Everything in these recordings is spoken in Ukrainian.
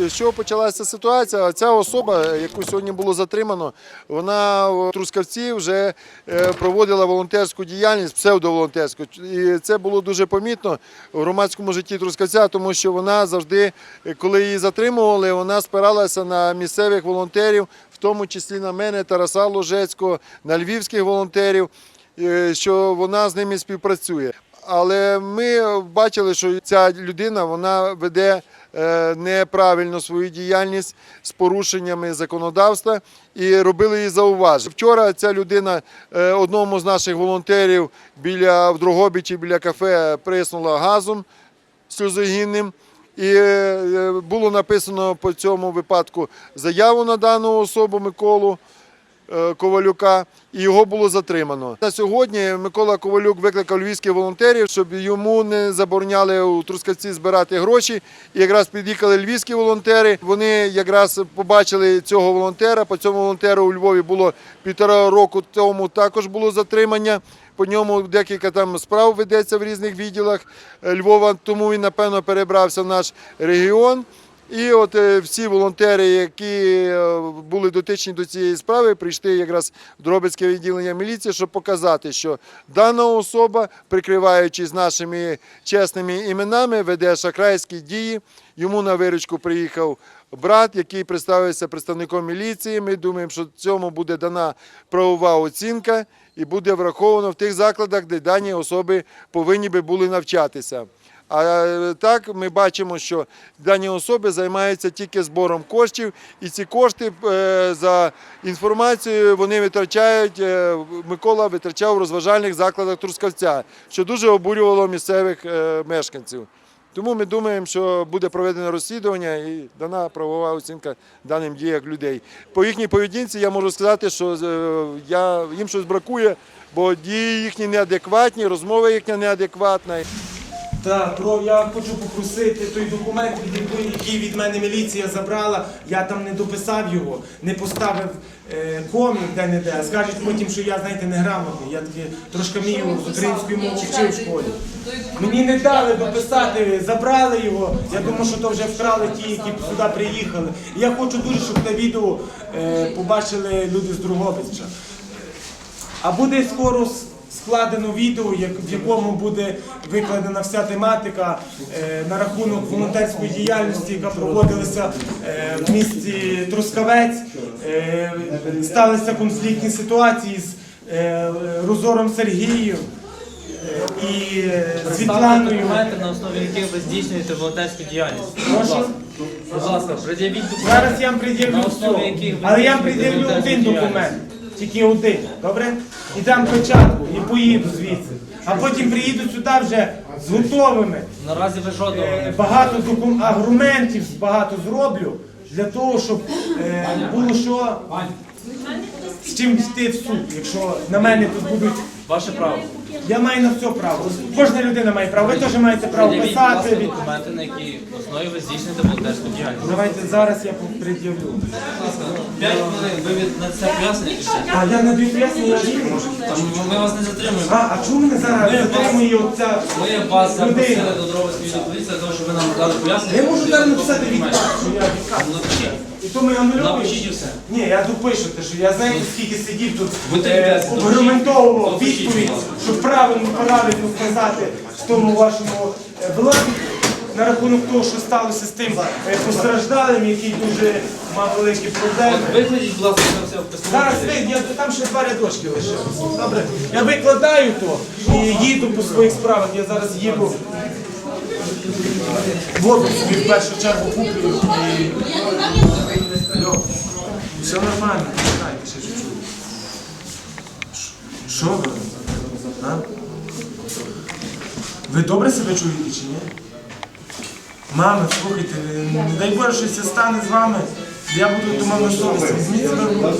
З чого почалася ситуація? Ця особа, яку сьогодні було затримано, вона в Трускавці вже е, проводила волонтерську діяльність, псевдоволонтерську. І це було дуже помітно в громадському житті Трускавця, тому що вона завжди, е, коли її затримували, вона спиралася на місцевих волонтерів, в тому числі на мене, Тараса Ложецького, на львівських волонтерів, е, що вона з ними співпрацює. Але ми бачили, що ця людина вона веде е, неправильно свою діяльність з порушеннями законодавства і робили їй зауваження. Вчора ця людина е, одному з наших волонтерів біля в Дрогобичі, біля кафе приснула газом сльозогінним. І е, було написано по цьому випадку заяву на дану особу Миколу. Е, Ковалюка, і його було затримано. На сьогодні Микола Ковалюк викликав львівських волонтерів, щоб йому не забороняли у Трускавці збирати гроші. І якраз під'їхали львівські волонтери. Вони якраз побачили цього волонтера. По цьому волонтеру у Львові було півтора року тому також було затримання. По ньому декілька там справ ведеться в різних відділах е, Львова, тому він напевно перебрався в наш регіон. І от е, всі волонтери, які е, були дотичні до цієї справи, прийшли якраз в Дробицьке відділення міліції, щоб показати, що дана особа, прикриваючись нашими чесними іменами, веде шахрайські дії. Йому на виручку приїхав брат, який представився представником міліції. Ми думаємо, що цьому буде дана правова оцінка і буде враховано в тих закладах, де дані особи повинні би були навчатися. А е, так ми бачимо, що дані особи займаються тільки збором коштів, і ці кошти е, за інформацією вони витрачають. е, Микола витрачав у розважальних закладах Трускавця, що дуже обурювало місцевих мешканців. Тому ми думаємо, що буде проведено розслідування і дана правова оцінка даним діях людей. По їхній поведінці я можу сказати, що я, їм щось бракує, бо дії їхні неадекватні, розмова їхня неадекватна. Так, про я хочу попросити той документ, який від мене міліція забрала. Я там не дописав його, не поставив е, комік де-не-де. Скажуть потім, що я, знаєте, неграмотний. Я таки трошки вмію з української мови вчив в школі. Мені не дали дописати, забрали його. Я думаю, що то вже вкрали ті, які сюди приїхали. І я хочу дуже, щоб те відео е, побачили люди з Другобича. А буде скоро складено відео, в якому буде викладена вся тематика е, на рахунок волонтерської діяльності, яка проводилася е, в місті Трускавець. Е, сталися конфліктні ситуації з Розором Сергієм і Світланою. документи, на основі яких ви здійснюєте волонтерську діяльність. Прошу? Будь ласка, пред'явіть документи. Зараз я вам пред'явлю все. Але я вам пред'явлю один документ, тільки один, добре? І дам печатку, поїду звідси. А потім приїду сюди вже з готовими. Наразі ви жодного Е, не Багато докум... аргументів багато зроблю для того, щоб е, було що з чим йти в суд, якщо на мене тут будуть. ваше право. Я маю на все право. Кожна людина має право. Ви теж маєте право писати. документи, на якій основі ви здійснюєте волонтерську діяльність. Давайте зараз я пред'явлю. П'ять хвилин, ви від на це пояснення. А я на дві пояснення я. Там ми вас не затримуємо. А, а чому мене зараз затримує оця Ми вас запросили до Дробицької поліції для того, щоб ви нам дали пояснення. Я можу зараз написати відказ, що я відказ. Ну, Напишіть. І то ми анульовуємо. Напишіть і все. Ні, я допишу те, що я знаю, скільки сидів тут, Будьте е, обґрунтовував відповідь, будь ласка. щоб правильно правильно сказати в тому вашому е, блогі на рахунок того, що сталося з тим е, постраждалим, який дуже мав великі проблеми. От викладіть, будь ласка, це все в Зараз ви, я там ще два рядочки лишилися. Добре. Я викладаю то і їду по своїх справах. Я зараз їду. Воду собі в першу чергу куплю і. Все нормально, чекайте ще чуть-чуть. Що ви? А? Ви добре себе чуєте чи ні? Мами, слухайте, не дай Боже, щось стане з вами. Я буду думав на совісті. Візьміть себе в.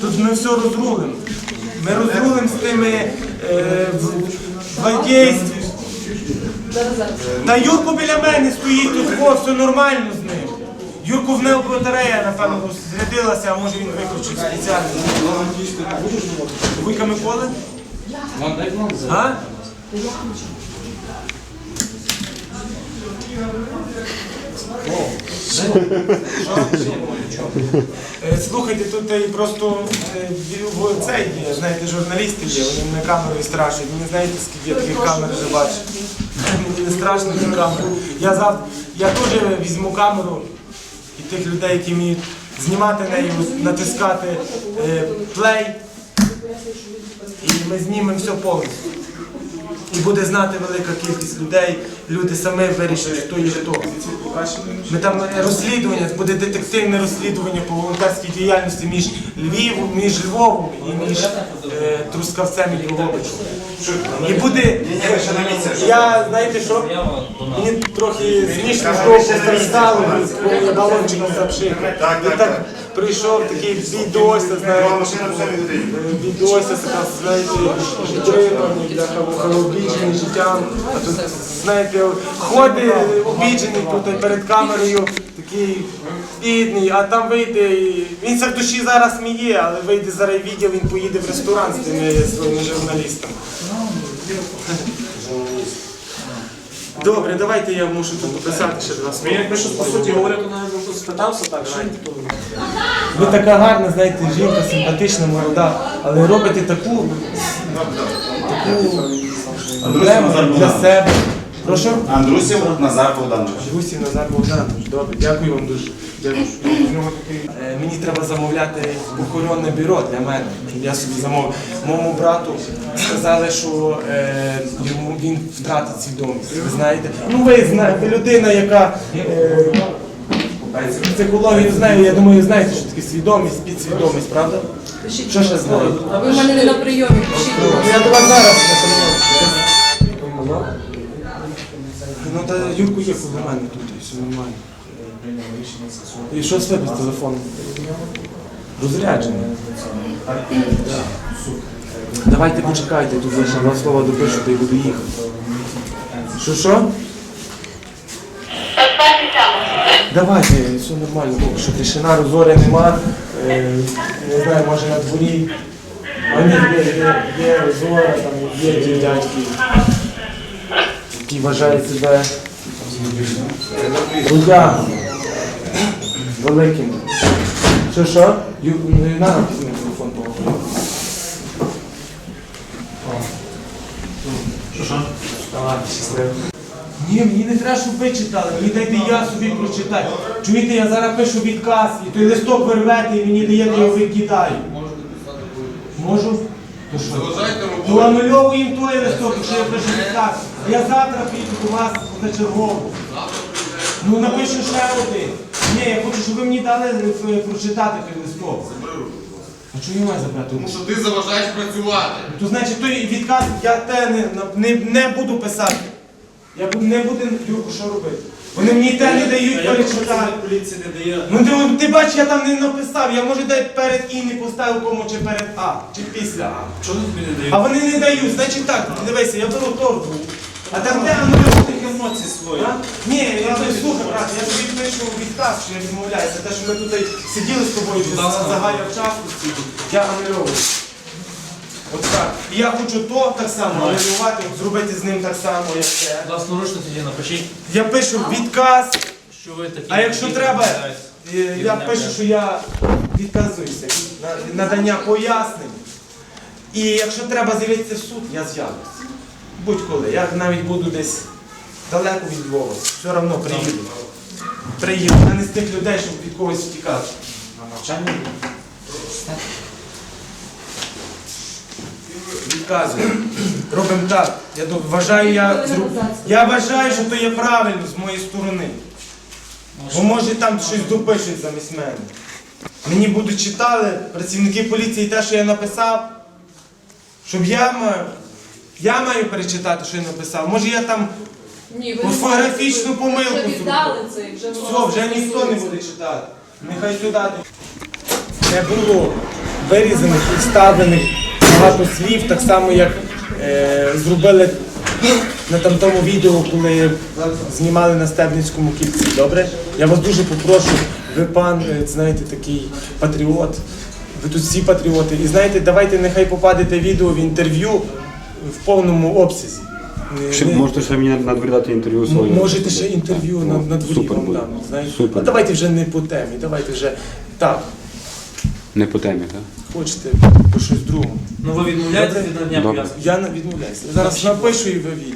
Тут ми все розрулимо. Ми розрулимо з тими е, в- злодійстві. Та Юрку біля мене стоїть тут, о, все нормально з ним. Юрку в нього батарея, напевно, зрядилася, а може він виключив спеціально. Вуйка Миколи? А? Е, Слухайте, тут е, просто е, в- цей є, знаєте, журналісти є, вони мене камерою страшать. Ви не знаєте, скільки я таких камер вже бачу. Мені не страшно ті камери. Я завтра, я теж візьму камеру і тих людей, які вміють знімати нею, натискати е, плей, і ми знімемо все повністю. І буде знати велика кількість людей, люди самі вирішать, хто є хто. Ми там е, розслідування, буде детективне розслідування по волонтерській діяльності між Львівом, між Львовом і між е, Трускавцем і Дрогобичем. І буде. Я знаєте що? Мені трохи смішно що постраждало, коли балончик запшив. Він так прийшов такий відося, знаєте, е, відося, така, знаєте, житриманий, бляха, обіджений життям. А тут, знаєте, ходить обіджений тут перед камерою, такий бідний, а там вийде, і він це в душі зараз сміє, але вийде зараз відділ, він поїде в ресторан з тими своїми журналістами. Добре, давайте я мушу тут дописати ще два слова. Якби щось по суті говорив, то навіть би спитався так, що Ви така гарна, знаєте, жінка, симпатична, молода, але робите таку, таку проблему для себе. Прошу? Андрусів Назар Богданович. Андрусів Назар Богданович. Добре, дякую вам дуже. Е, Мені треба замовляти охоронне бюро для мене. Я собі замовив. Моєму брату сказали, що е, йому він втратить свідомість. Ви знаєте? Ну ви знаєте, людина, яка е, психологію знає, я думаю, знаєте, що таке свідомість, підсвідомість, правда? Що ще знаєте? А ви в мене не на прийомі, пишіть. Я до вас зараз не Ну та Юрку є коло мене тут, і все нормально. І що з тебе з телефоном? Розряджений. Давайте почекайте, тут ще два слова допишу, та й буду їхати. Що що? Давайте, все нормально, поки що тишина, розоря нема. Е, не знаю, може на дворі. А ні, є, є, є розора, там є ті дядьки, які вважають себе трудягами великими. Що що? Ю, ну, і на візьми телефон. Що що? Давай, щасливо. Ні, мені не треба, щоб ви читали, мені дайте я собі прочитаю. Чуєте, я зараз пишу відказ, і той листок вирвете, і мені даєте його викидаю. Можу? То що? То анульовуємо той листок, якщо я пишу відказ. Я завтра піду до вас на чергову. Ну напишу ще один. Ні, я хочу, щоб ви мені дали е, прочитати той листок. А чого я маю забрати? Тому що ти заважаєш працювати. То значить той відказ я те не, не, не буду писати. Я не буду Юрку, що робити. Вони мені те не дають перечитати. поліція не дає. Ну ти, ти бачиш, я там не написав, я може дати перед і не поставив кому чи перед А, чи після А. Чого тобі не дають? А вони не дають, значить так, дивися, я беру торбу. А там де ну, Тих емоцій свої. а? Ні, я не слухай, брат, я тобі пишу відказ, що я відмовляюся. Те, що ми тут сиділи з тобою, ти загаяв часу стільки, я анульовую. От так. І я хочу то так само анулювати, зробити з ним так само, як це. Власноручно тоді напишіть, Я пишу відказ, що ви такі. а якщо такі треба, е, я пишу, що я відказуюся від надання пояснень. І якщо треба з'явитися в суд, я з'явлюся. Будь-коли. Я навіть буду десь далеко від Львова. Все одно приїду. Приїду. Я не з тих людей, щоб від когось втікати. На навчання? Відказую. Робимо так. Я вважаю, я, зру- я вважаю, що то є правильно з моєї сторони. Бо може там щось допишуть замість мене. Мені будуть читали працівники поліції те, що я написав, щоб я маю, я маю перечитати, що я написав. Може я там Ні, ви Орфографічну помилку Вже віддали це, і вже все, вже ніхто не буде читати. Нехай сюди не було вирізаних і вставлених багато слів, так само як е, зробили на там тому відео, коли знімали на Стебницькому кільці. Добре? Я вас дуже попрошу, ви пан, е, знаєте, такий патріот. Ви тут всі патріоти. І знаєте, давайте нехай попадете відео в інтерв'ю в повному обсязі. Ще, не- можете ще мені на інтерв'ю своє. Можете ще інтерв'ю на, на дворі Супер вам буде. дам. Знаєте? Супер. А давайте вже не по темі, давайте вже так. Не по темі, так? Хочете по щось другому. Ну ви відмовляєтесь від надання Добре. пов'язки? Я не відмовляюся. Я Зараз напишу і ви вільні.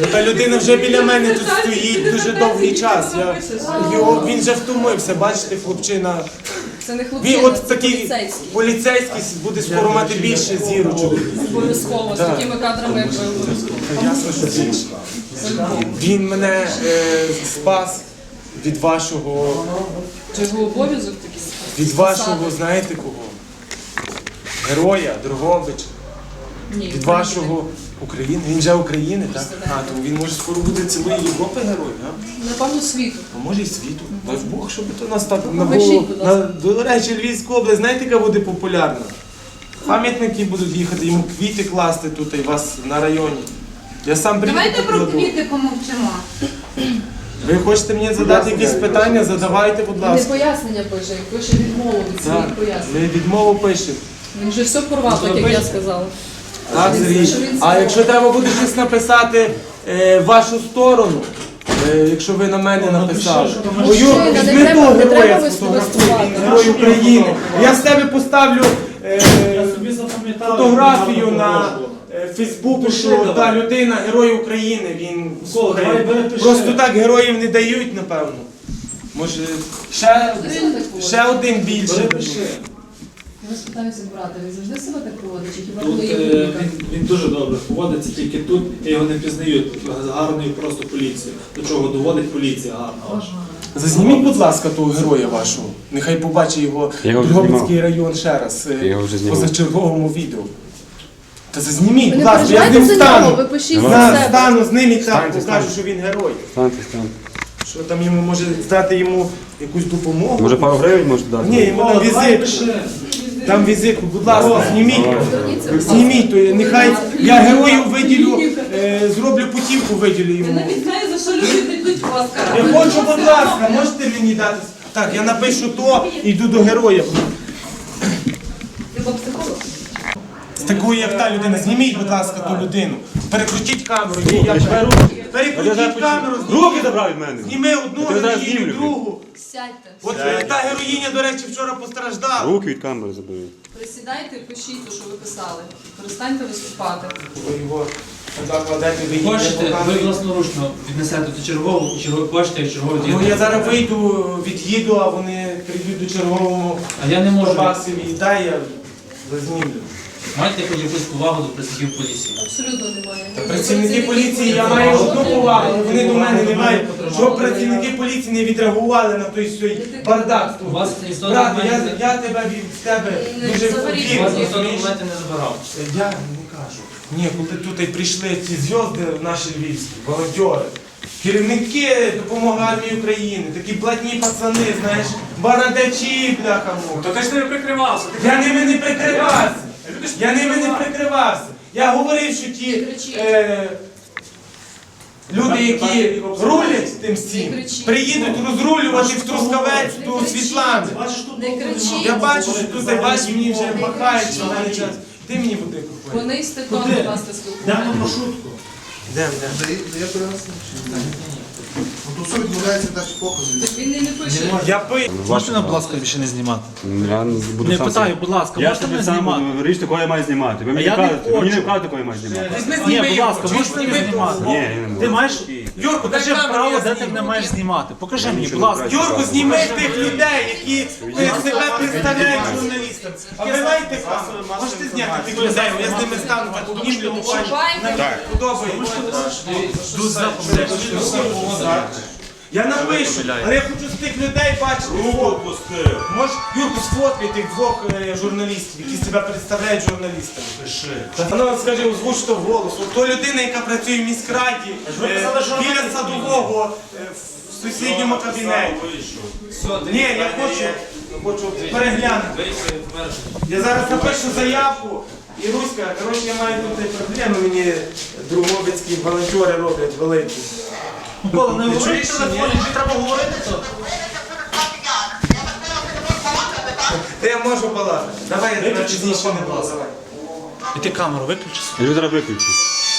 Ну, Та людина вже біля мене тут стоїть дуже довгий час. Я, його, він вже втомився, бачите, хлопчина. Це не Він от це такий поліцейський. поліцейський буде скоро мати більше зірочок. Обов'язково, з такими кадрами, як ви обов'язково. Ясно, що більше. Він мене е, спас від вашого, Це його обов'язок такий. від вашого, знаєте кого? Героя, Дрогобича. Ні, Від вашого України. Він же України, так? А, то він може скоро буде цілої Європи герой, а? Напевно, світу. А може і світу. Дай Бог, щоб то нас так голову. будь На, ласка. до речі, Львівська область, знаєте, яка буде популярна? Пам'ятники будуть їхати, йому квіти класти тут і вас на районі. Я сам приїду Давайте про покладу. квіти помовчимо. Ви хочете мені задати якісь питання? Задавайте, будь Не ласка. пояснення пише, він пише відмову від своїх пояснень. ви відмову пишете. Він вже все порвав, так як я сказала. Так, Сергій. А якщо треба буде щось написати е, в вашу сторону, е, якщо ви на мене написали. О, Юр, Мужчина, не візьми треба- не героя, сфотографуй, герой України. Я з тебе поставлю е, Собі запам'ятав. фотографію на е, Фейсбуку, Пиши що давай. та людина герой України. Він слухай, давай, бери, пиши. просто так героїв не дають, напевно. Може, ще, ще один більше. Я вас питаюся, брати, він завжди себе так поводить, чи хіба Тут коли є е, публіка? він, він дуже добре поводиться, тільки тут я його не пізнаю. Гарною просто поліцію. До чого доводить поліція гарно. Зазніміть, будь ласка, того героя вашого. Нехай побачить його Я його вже Дрогобицький район ще раз е, Я його вже в знімав. позачерговому відео. Та зазніміть, Ви будь не ласка, я з переживайте ним за нього, стану. пишіть за себе. стану з ним і так Станьте, покажу, що він герой. Станьте, станьте. Що там йому може здати йому якусь допомогу? Може пару гривень можете дати? Ні, йому там візитку. Там візитку, будь ласка, зніміть. Зніміть, то нехай я герою виділю, е, зроблю путівку виділю Я йому. навіть знаю, за що люди йдуть вас Я хочу, будь ласка, можете мені дати? Так, я напишу то і йду до героя. З такою, як та людина, зніміть, будь ласка, ту людину. Перекрутіть камеру. Ні, я беру. Перекрутіть камеру. Руки забрав від мене. Зніми одну Я тебе зараз героїню, знімлю, блін. другу. Сядьте. От та героїня, до речі, вчора постраждала. Руки від камери забери. Присідайте, пишіть те, що ви писали. Перестаньте виступати. Ви його закладете, ви їдете Хочете, ви власноручно віднесете до чергового, чергової почти, як черговий Ну я зараз вийду, від'їду, а вони прийдуть до черговому А я не можу. Бабасові. Дай я зазнімлю. Маєте хоч якусь повагу до працівників поліції? Абсолютно немає. Працівники поліції, я маю одну повагу, вони до мене не мають. Щоб працівники поліції не відреагували на той свій бардак У вас ніхто Брат, я, документи- я тебе від тебе Не дуже заберіть. У вас ніхто розумієш? документи не забирав. Я не кажу. Ні, коли тут прийшли ці зв'язки наші львівські, волонтери, керівники допомоги армії України, такі блатні пацани, знаєш, барадачі, бляха То ти ж не прикривався. Я ними не прикривався. Я ними не прикривався. Я говорив, що ті е, люди, які рулять тим всім, приїдуть розрулювати в Трускавець до. Світлани. Я бачу, що тут бачиш, мені вже махають, що мене час. Ти мені буде купити. Вони з будь ласка, спілкуються. маршрутку. Йдемо, йдемо. Ну, то суть, відмовляється дати покази. Він не пише. Я пи. Можете будь ласка, більше не знімати? Я буду Не сам питаю, будь ласка, Я можете собі знімати? сам річ, кого я маю знімати. Ви мені я не кажете, ви мені не хочу. кажете, кого я маю знімати. Візьми, Ні, будь його. ласка, можете не знімати? Ні, я не Ти маєш Юрку, дай покажи камеру, право, я де ти зніму. маєш знімати. Покажи мені, будь ласка. Юрку, зніми тих людей, які е, себе представляють журналістам. А ви маєте? Можете зняти тих людей? Я з ними стану так обнімлю, буквально. Шукайте. Подобається. Я напишу, але я хочу з тих людей бачити. Руку Може, Юрку, сфоткай тих двох е, журналістів, які себе представляють журналістами. Пиши. Та ну, скажи, озвуч то вголос. От То людина, яка працює в міськраді, е, біля садового, е, в сусідньому кабінеті. Ні, я хочу, хочу переглянути. Я зараз напишу заявку. І Руська, коротше, я маю тут проблеми, мені другобицькі волонтери роблять великі. Коли не говори телефоні, ні? чи треба говорити то? Де я можу балакати? Давай я тебе пізніше не буду. Давай. І ти камеру виключиш? Я зараз виключу.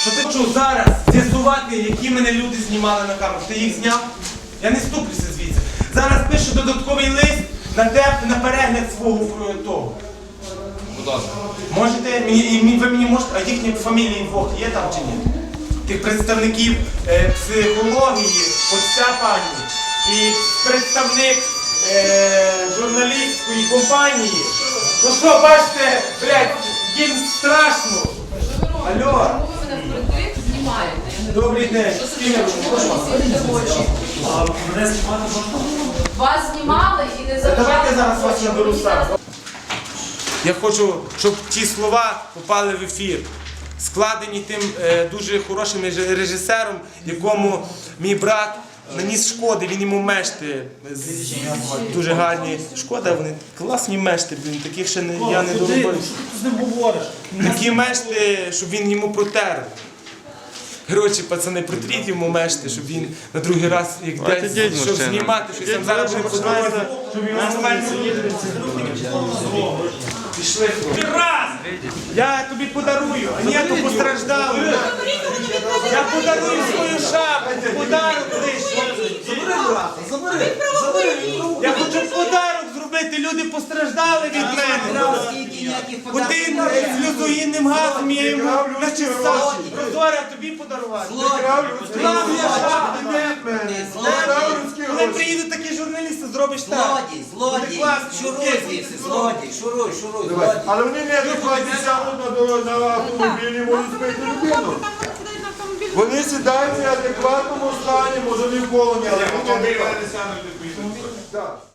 Що ти чув зараз з'ясувати, які мене люди знімали на камеру? Ти їх зняв? Я не ступлюся звідси. Зараз пишу додатковий лист на те, на перегляд свого е, того. Будь ласка. Можете мені і мі- ви мені можете, а їхні фамілії двох є там чи ні? Тих представників е, психології, оця пані, і представник е, журналістської компанії. Ну що, бачите, блядь, їм страшно. Алло. Добрий день. Мене знімати? Вас знімали і не Давайте зараз вас наберу сам. Я хочу, щоб ті слова попали в ефір. Складені тим е, дуже хорошим режисером, якому мій брат наніс шкоди, він йому мешти дуже гарні. Шкода, вони класні мешти, блін, таких ще не, я не доробив. Ти з ним говориш? Такі мешти, щоб він йому протер. Коротше, пацани, протріть йому мешти, щоб він на другий раз, як десь, щоб знімати, щось там зараз буде по щоб його нормально Пішли. Раз! Я тобі подарую, а ні, то постраждали. Я подарую свою шапку, подарок забери. Я хочу подарок зробити, люди постраждали від мене. Один з людоїдним газом я йому начесав. Прозора тобі подарувати. Коли приїдуть такі журналісти, зробиш так. Злодій, злодій, шуруй злодій, шуруй, шуруй, злодій. Але вони не адекватні сядуть на, на автомобілі, можуть збити людину. Вони сідають в неадекватному стані, може не в полоні, але вони не Так.